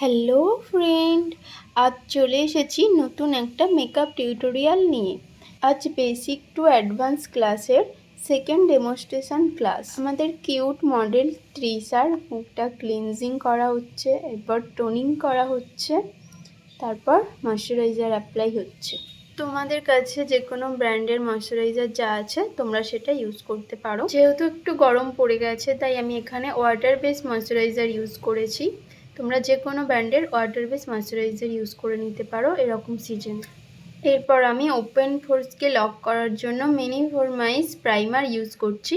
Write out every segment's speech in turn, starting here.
Hello friend আজ চলে এসেছি নতুন একটা মেকআপ টিউটোরিয়াল নিয়ে। আজ বেসিক টু অ্যাডভান্স ক্লাসের সেকেন্ড ডেমনস্ট্রেশন ক্লাস আমাদের কিউট মডেল ত্রিশার মুখটা ক্লিনজিং করা হচ্ছে, এরপর টোনিং করা হচ্ছে, তারপর ময়শ্চারাইজার অ্যাপ্লাই হচ্ছে। তোমাদের কাছে যে কোনো ব্র্যান্ডের ময়শ্চারাইজার যা আছে, তোমরা সেটা ইউজ করতে পারো। যেহেতু একটু গরম পড়ে গেছে, তাই আমি এখানে ওয়াটার বেস ময়শ্চারাইজার ইউজ করেছি। তোমরা যে কোনো ব্র্যান্ডের ওয়াটার বেস ময়শ্চারাইজার ইউজ করে নিতে পারো এরকম সিজন এরপর আমি ওপেন ফোর্সকে লক করার জন্য মিনি ফোরমাইস প্রাইমার ইউজ করছি।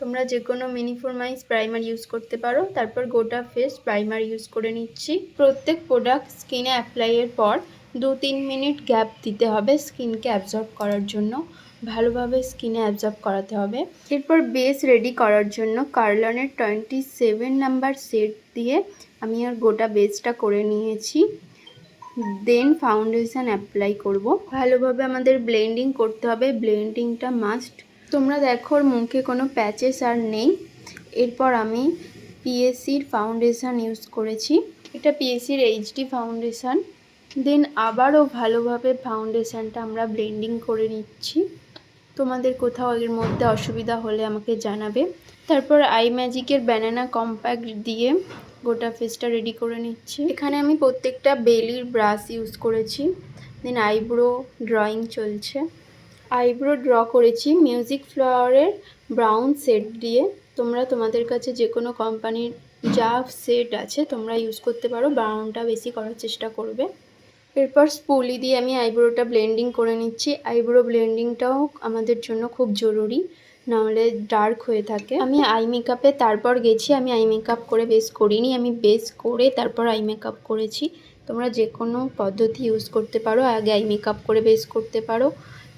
তোমরা যে কোনো মিনি ফোরমাইস প্রাইমার ইউজ করতে পারো। তারপর গোটা ফেস প্রাইমার ইউজ করে নিচ্ছি। প্রত্যেক প্রোডাক্ট স্কিনে অ্যাপ্লাইয়ের পর দু তিন মিনিট গ্যাপ দিতে হবে স্কিনকে অ্যাবজর্ব করার জন্য। ভালোভাবে স্কিনে অ্যাবজর্ব করাতে হবে। এরপর বেস রেডি করার জন্য কার্লনের টোয়েন্টি সেভেন নাম্বার সেট দিয়ে আমি আর গোটা বেসটা করে নিয়েছি। দেন ফাউন্ডেশন অ্যাপ্লাই করব। ভালোভাবে আমাদের ব্লেন্ডিং করতে হবে। ব্লেন্ডিংটা মাস্ট তোমরা দেখো মুখে কোনো প্যাচেস আর নেই। এরপর আমি পিএসসির ফাউন্ডেশন ইউজ করেছি। এটা পিএসসির এইচডি ফাউন্ডেশন দেন আবারও ভালোভাবে ফাউন্ডেশনটা আমরা ব্লেন্ডিং করে নিচ্ছি। তোমাদের কোথাও এর মধ্যে অসুবিধা হলে আমাকে জানাবে। তারপর আই ম্যাজিকের ব্যানানা কম্প্যাক্ট দিয়ে গোটা ফেসটা রেডি করে নিচ্ছি। এখানে আমি প্রত্যেকটা বেলির ব্রাশ ইউজ করেছি। দেন আইব্রো ড্রয়িং চলছে। আইব্রো ড্র করেছি মিউজিক ফ্লাওয়ারের ব্রাউন সেট দিয়ে। তোমরা তোমাদের কাছে যে কোনো কোম্পানির যা সেট আছে তোমরা ইউজ করতে পারো। ব্রাউনটা বেশি করার চেষ্টা করবে। এরপর স্পুলি দিয়ে আমি আইব্রোটা ব্লেন্ডিং করে নিচ্ছি। আইব্রো ব্লেন্ডিংটাও আমাদের জন্য খুব জরুরি, নাহলে ডার্ক হয়ে থাকে। আমি আই মেকআপে তারপর গেছি, আমি আই মেকআপ করে বেস করিনি, আমি বেস করে তারপর আই মেকআপ করেছি। তোমরা যে কোনো পদ্ধতি ইউজ করতে পারো, আগে আই মেকআপ করে বেস করতে পারো,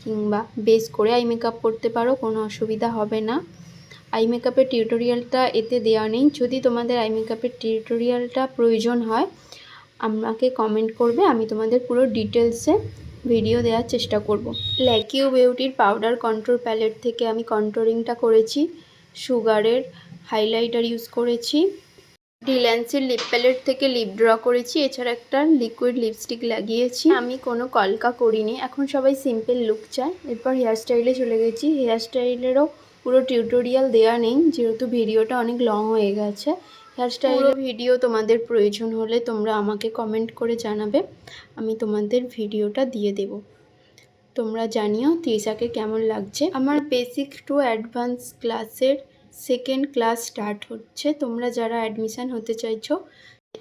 কিংবা বেস করে আই মেকআপ করতে পারো, কোনো অসুবিধা হবে না। আই মেকআপের টিউটোরিয়ালটা এতে দেওয়া নেই। যদি তোমাদের আই মেকআপের টিউটোরিয়ালটা প্রয়োজন হয় আমাকে কমেন্ট করবে, আমি তোমাদের পুরো ডিটেলসে ভিডিও দেওয়ার চেষ্টা করব। ল্যাকিউ বিউটির পাউডার কন্ট্রোল প্যালেট থেকে আমি কন্ট্রোলিংটা করেছি সুগারের হাইলাইটার ইউজ করেছি ডিল্যান্সের লিপ প্যালেট থেকে লিপ ড্র করেছি, এছাড়া একটা লিকুইড লিপস্টিক লাগিয়েছি। আমি কোনো কলকা করিনি, এখন সবাই সিম্পল লুক চায়। এরপর হেয়ারস্টাইলে চলে গেছি হেয়ারস্টাইলেরও পুরো টিউটোরিয়াল দেওয়া নেই, যেহেতু ভিডিওটা অনেক লং হয়ে গেছে। হেয়ারস্টাইল ভিডিও তোমাদের প্রয়োজন হলে তোমরা আমাকে কমেন্ট করে জানাবে আমি তোমাদের ভিডিওটা দিয়ে দেব। তোমরা জানিও তৃষাকে কেমন লাগছে। আমার বেসিক টু অ্যাডভান্স ক্লাসের সেকেন্ড ক্লাস স্টার্ট হচ্ছে। তোমরা যারা অ্যাডমিশান হতে চাইছো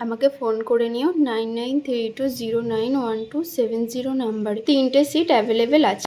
আমাকে ফোন করে নিও nine nine three two zero nine one two seven zero নাম্বারে তিনটে সিট অ্যাভেলেবেল আছে।